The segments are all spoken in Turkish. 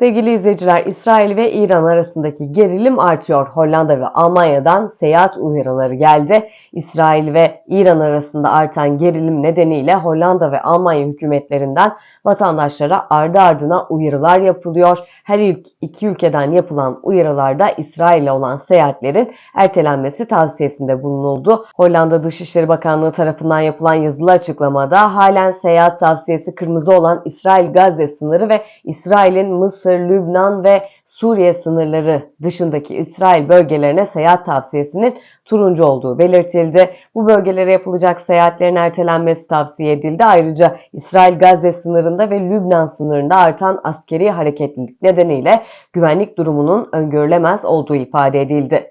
Sevgili izleyiciler, İsrail ve İran arasındaki gerilim artıyor. Hollanda ve Almanya'dan seyahat uyarıları geldi. İsrail ve İran arasında artan gerilim nedeniyle Hollanda ve Almanya hükümetlerinden vatandaşlara ardı ardına uyarılar yapılıyor. Her iki ülkeden yapılan uyarılarda İsrail'e olan seyahatlerin ertelenmesi tavsiyesinde bulunuldu. Hollanda Dışişleri Bakanlığı tarafından yapılan yazılı açıklamada halen seyahat tavsiyesi kırmızı olan İsrail-Gazze sınırı ve İsrail'in Mısır, Lübnan ve Suriye sınırları dışındaki İsrail bölgelerine seyahat tavsiyesinin turuncu olduğu belirtildi. Bu bölgelere yapılacak seyahatlerin ertelenmesi tavsiye edildi. Ayrıca İsrail-Gazze sınırında ve Lübnan sınırında artan askeri hareketlilik nedeniyle güvenlik durumunun öngörülemez olduğu ifade edildi.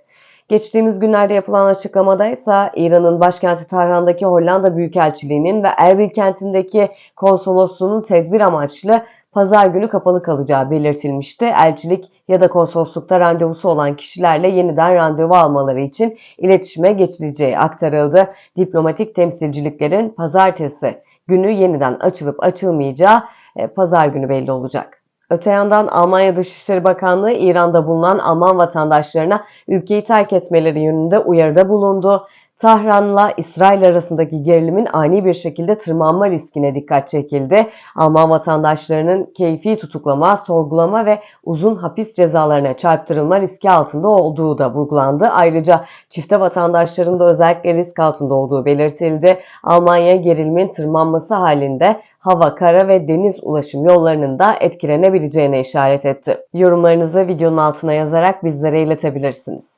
Geçtiğimiz günlerde yapılan açıklamada ise İran'ın başkenti Tahran'daki Hollanda Büyükelçiliği'nin ve Erbil kentindeki konsolosluğunun tedbir amaçlı pazar günü kapalı kalacağı belirtilmişti. Elçilik ya da konsoloslukta randevusu olan kişilerle yeniden randevu almaları için iletişime geçileceği aktarıldı. Diplomatik temsilciliklerin pazartesi günü yeniden açılıp açılmayacağı e, pazar günü belli olacak. Öte yandan Almanya Dışişleri Bakanlığı İran'da bulunan Alman vatandaşlarına ülkeyi terk etmeleri yönünde uyarıda bulundu. Tahran'la İsrail arasındaki gerilimin ani bir şekilde tırmanma riskine dikkat çekildi. Alman vatandaşlarının keyfi tutuklama, sorgulama ve uzun hapis cezalarına çarptırılma riski altında olduğu da vurgulandı. Ayrıca çifte vatandaşların da özellikle risk altında olduğu belirtildi. Almanya gerilimin tırmanması halinde hava, kara ve deniz ulaşım yollarının da etkilenebileceğine işaret etti. Yorumlarınızı videonun altına yazarak bizlere iletebilirsiniz.